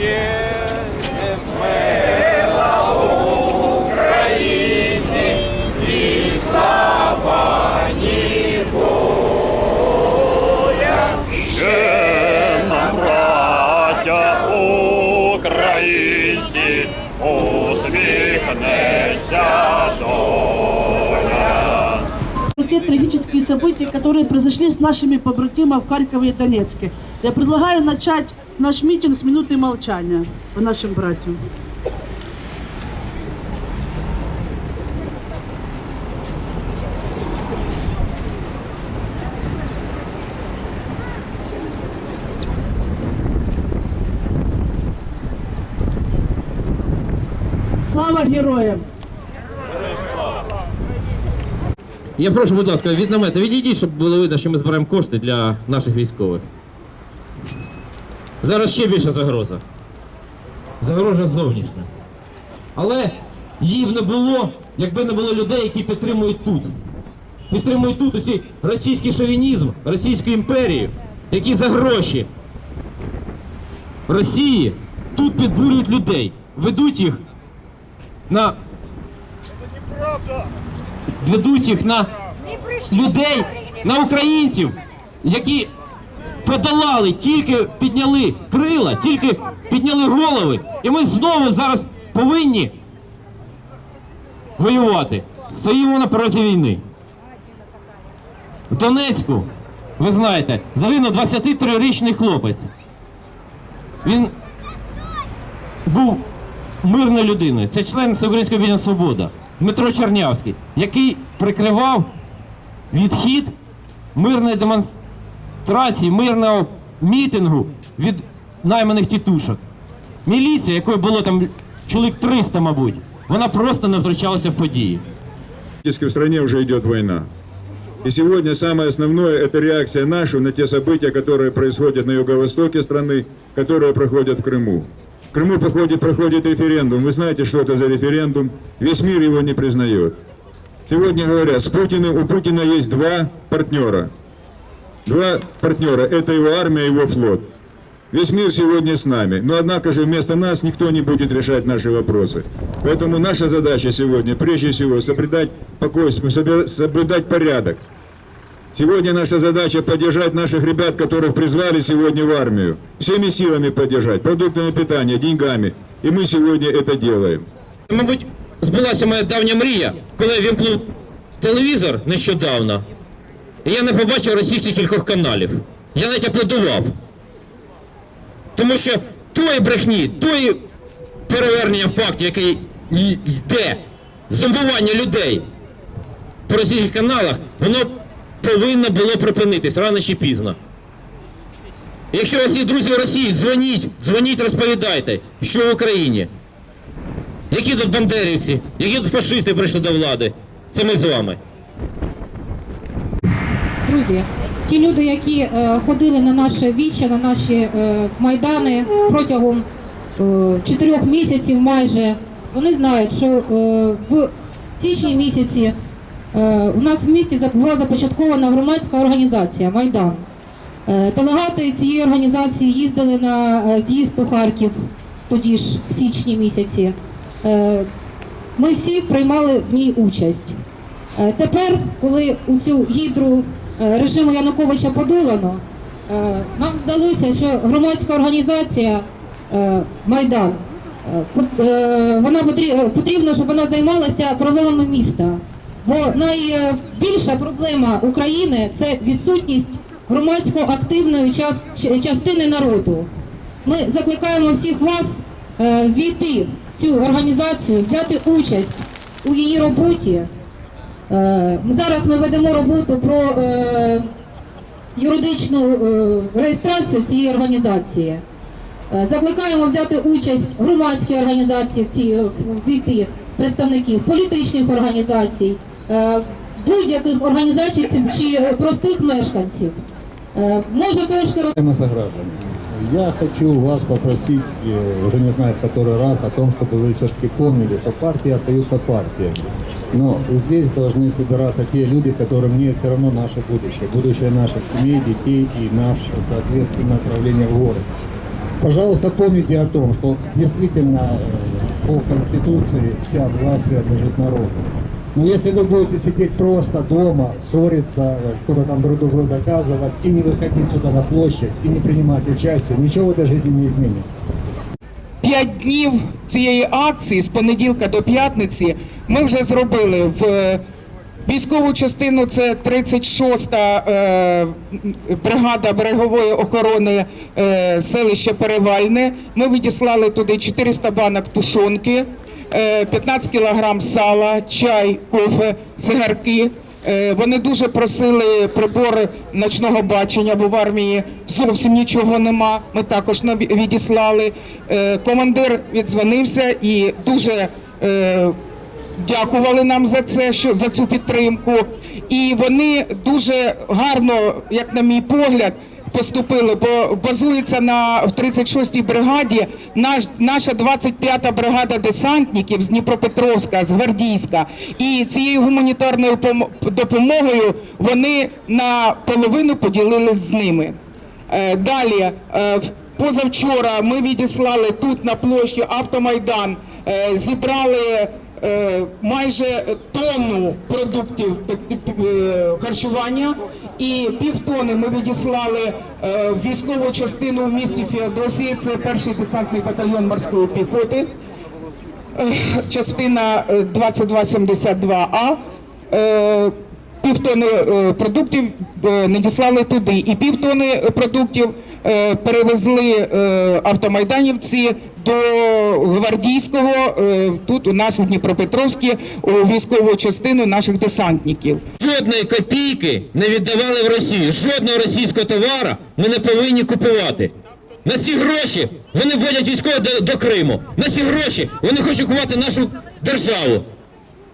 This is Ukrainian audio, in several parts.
Ще нам, браття українці, усміхнеться доля. события, которые произошли с нашими побратимами в Харькове и Донецке. Я предлагаю начать наш митинг с минуты молчания по нашим братьям. Слава героям! Я прошу, будь ласка, від намету відійдіть, щоб було видно, що ми збираємо кошти для наших військових. Зараз ще більша загроза. Загроза зовнішня. Але її б не було, якби не було людей, які підтримують тут. Підтримують тут оцей російський шовінізм, Російську імперію, які за гроші Росії тут підбурюють людей, ведуть їх на ведуть їх на людей, на українців, які подолали, тільки підняли крила, тільки підняли голови. І ми знову зараз повинні воювати. Стоїмо на порозі війни. В Донецьку, ви знаєте, загинув 23-річний хлопець. Він був мирною людиною. Це член Всеукраїнського об'єднання Свобода Дмитро Чернявський, який прикривав відхід мирної демонстрації, мирного мітингу від найманих тітушок. Міліція, якої було там чоловік 300, мабуть, вона просто не втручалася в події. Практически в стране уже идет война. И сегодня самое основное – это реакция наша на те события, которые происходят на юго-востоке страны, которые проходят в Крыму. В Крыму проходит, проходит референдум. Вы знаете, что это за референдум? Весь мир его не признает. Сегодня говорят, с Путиным, у Путина есть два партнера. Два партнера – это его армия и его флот. Весь мир сегодня с нами, но однако же вместо нас никто не будет решать наши вопросы. Поэтому наша задача сегодня, прежде всего, соблюдать покой, соблю- соблюдать порядок. Сегодня наша задача поддержать наших ребят, которых призвали сегодня в армию. Всеми силами поддержать, продуктами питания, деньгами. И мы сегодня это делаем. Мабуть, збулася моя давня мрія, коли я вімкнув телевізор нещодавно, І я не побачив російських кількох каналів. Я навіть аплодував. Тому що тої брехні, тої перевернення фактів, який йде, зомбування людей по російських каналах, воно повинно було припинитись рано чи пізно. Якщо у вас є друзі в Росії, дзвоніть, дзвоніть, розповідайте, що в Україні. Які тут бандерівці, які тут фашисти прийшли до влади? Це ми з вами. Друзі, ті люди, які е, ходили на наше віче, на наші е, майдани протягом е, чотирьох місяців майже, вони знають, що в січні місяці у нас в місті була започаткована громадська організація Майдан. Делегати цієї організації їздили на з'їзд у Харків тоді ж в січні місяці. Ми всі приймали в ній участь. Тепер, коли у цю гідру режиму Януковича подолано, е, нам здалося, що громадська організація е, Майдан е, е, вона потрі- е, потрібно, щоб вона займалася проблемами міста. Бо найбільша проблема України це відсутність громадсько активної час- частини народу. Ми закликаємо всіх вас е, війти в цю організацію, взяти участь у її роботі. Е, Зараз ми ведемо роботу про е, юридичну е, реєстрацію цієї організації. Е, Закликаємо взяти участь громадські організації в цій е, в- війти представників політичних організацій, е, будь-яких організацій чи е, простих мешканців. Е, Можна трошки роз... Уважаемые сограждане, я хочу вас попросить, э, уже не знаю в который раз, о том, чтобы вы все-таки помнили, что партии остаются партиями. Но здесь должны собираться те люди, которым не все равно наше будущее, будущее наших семей, детей и наше, соответственно, направление в город. Пожалуйста, помните о том, что действительно э, по Конституции вся власть принадлежит народу. Но если вы будете сидеть просто дома, ссориться, э, что-то там друг другу доказывать, и не выходить сюда на площадь, и не принимать участие, ничего в этой жизни не изменится. П'ять днів цієї акції з понеділка до п'ятниці ми вже зробили в е, військову частину. Це 36-та е, бригада берегової охорони е, селища Перевальне. Ми відіслали туди 400 банок тушонки, е, 15 кілограм сала, чай, кофе, цигарки. Е, Вони дуже просили прибори ночного бачення, бо в армії зовсім нічого нема. Ми також відіслали. Е, Командир відзвонився і дуже е, дякували нам за це, що за цю підтримку. І вони дуже гарно, як на мій погляд, поступили, бо базується на 36-й бригаді. Наш наша 25-та бригада десантників з Дніпропетровська, з Гвардійська. І цією гуманітарною допомогою вони на половину поділились з ними. Е, Далі, е, позавчора ми відіслали тут на площі Автомайдан, е, зібрали майже тонну продуктів е, харчування і півтони ми відіслали е, в військову частину в місті Феодосії. Це перший десантний батальйон морської піхоти частина е, 2272А. Півтони е, продуктів е, надіслали туди, і півтони продуктів е, перевезли е, автомайданівці до гвардійського тут у нас у Дніпропетровській військову частину наших десантників. Жодної копійки не віддавали в Росію. Жодного російського товару ми не повинні купувати. На ці гроші вони вводять військових до, до Криму. На ці гроші вони хочуть купувати нашу державу.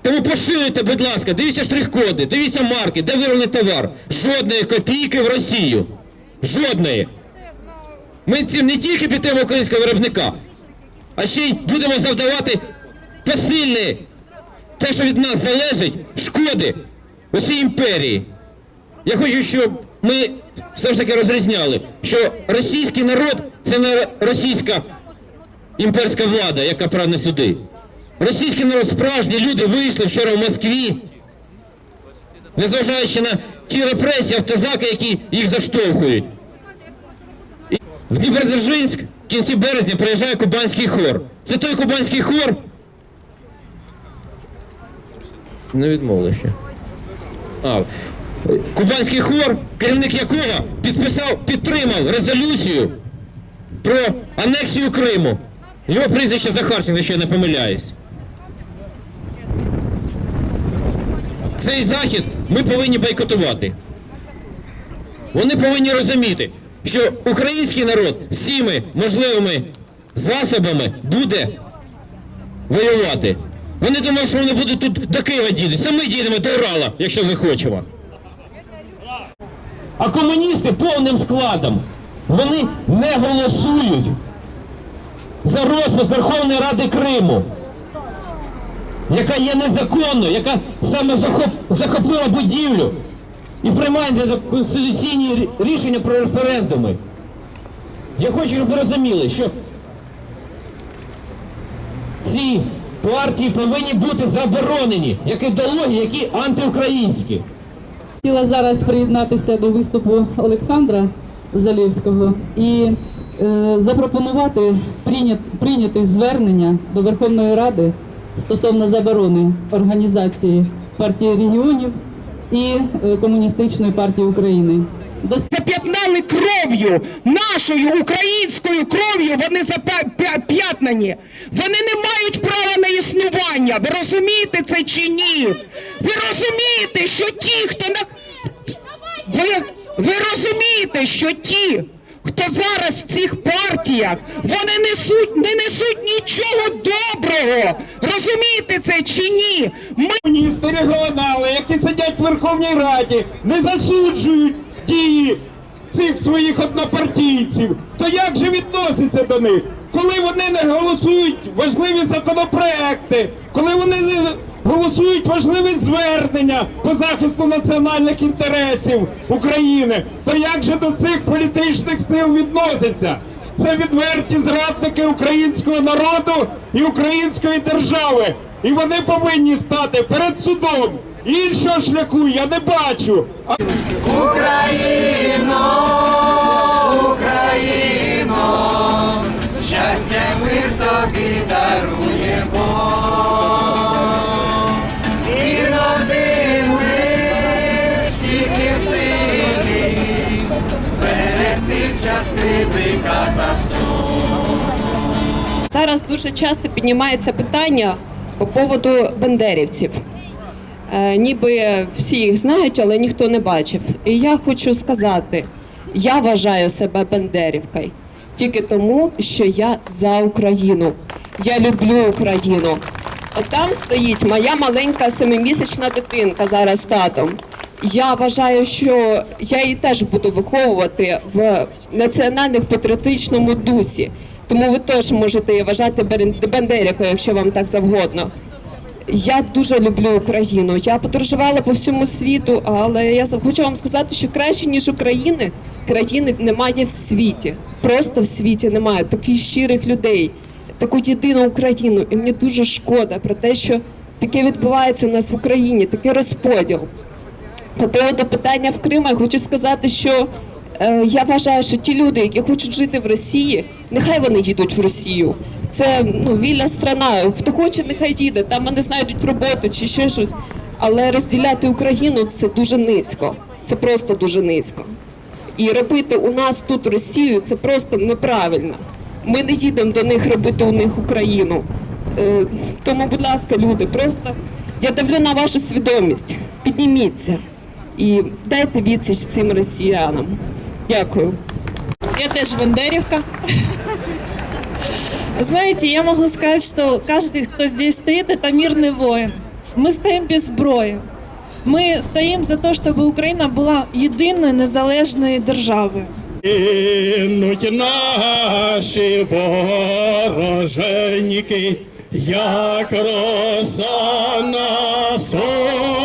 Тому поширюйте, будь ласка, дивіться штрих-коди, дивіться марки, де вироблений товар. Жодної копійки в Росію. Жодної. Ми цим не тільки підтримуємо українського виробника, а ще й будемо завдавати посильні те, що від нас залежить, шкоди усій імперії. Я хочу, щоб ми все ж таки розрізняли, що російський народ це не російська імперська влада, яка прагне сюди. Російський народ, справжні люди вийшли вчора в Москві, незважаючи на ті репресії, автозаки, які їх заштовхують. В Дніпродзержинськ в кінці березня приїжджає кубанський хор. Це той кубанський хор. Не відмовили ще. А, кубанський хор, керівник якого підписав, підтримав резолюцію про анексію Криму. Його прізвище Захарченко, якщо я не помиляюсь. Цей захід ми повинні бойкотувати. Вони повинні розуміти, що український народ всіми можливими засобами буде воювати. Вони думають, що вони будуть тут до Києва дідуться, а ми дійдемо до Урала, якщо захочемо. А комуністи повним складом вони не голосують за розпуск Верховної Ради Криму, яка є незаконною, яка саме захоп, захопила будівлю і приймає конституційні рішення про референдуми. Я хочу, щоб ви розуміли, що ці партії повинні бути заборонені, як ідеології, які антиукраїнські. Хотіла зараз приєднатися до виступу Олександра Залівського і е, запропонувати прийняти, прийняти звернення до Верховної Ради стосовно заборони організації партії регіонів і е, Комуністичної партії України. Зап'ятнали кров'ю, нашою українською кров'ю, вони зап'ятнані. Вони не мають права на існування. Ви розумієте це чи ні? Ви розумієте, що ті, хто на ви, ви розумієте, що ті, хто зараз в цих партіях, вони несуть, не несуть нічого доброго. Розумієте це чи ні? Ми Комуністи регіонали, які сидять в Верховній Раді, не засуджують дії цих своїх однопартійців. То як же відноситься до них? Коли вони не голосують важливі законопроекти, коли вони не голосують важливі звернення по захисту національних інтересів України, то як же до цих політичних сил відносяться? це відверті зрадники українського народу і української держави. І вони повинні стати перед судом. Іншого шляху я не бачу. А дуже часто піднімається питання по поводу бандерівців. Е, ніби всі їх знають, але ніхто не бачив. І я хочу сказати: я вважаю себе бандерівкою тільки тому, що я за Україну. Я люблю Україну. Отам стоїть моя маленька семимісячна дитинка зараз татом. Я вважаю, що я її теж буду виховувати в національних-патріотичному дусі. Тому ви теж можете вважати бен- бандерівкою, якщо вам так завгодно. Я дуже люблю Україну. Я подорожувала по всьому світу, але я хочу вам сказати, що краще ніж України країни немає в світі. Просто в світі немає таких щирих людей, таку єдину Україну. І мені дуже шкода про те, що таке відбувається у нас в Україні, такий розподіл. По поводу питання в Криму я хочу сказати, що я вважаю, що ті люди, які хочуть жити в Росії, нехай вони їдуть в Росію. Це ну, вільна страна. Хто хоче, нехай їде. Там вони знайдуть роботу чи ще щось. Але розділяти Україну це дуже низько. Це просто дуже низько. І робити у нас тут Росію це просто неправильно. Ми не їдемо до них робити у них Україну. Е, тому, будь ласка, люди, просто я давлю на вашу свідомість. Підніміться і дайте відсіч цим росіянам. Дякую. Я теж Бандерівка. Знаете, я могу сказать, что каждый, кто здесь стоит, это мирный воин. Мы стоим без зброї. Ми стоїмо за те, щоб Україна була єдиною незалежною державою. Гинуть наші вороженьки, як роса на сонці,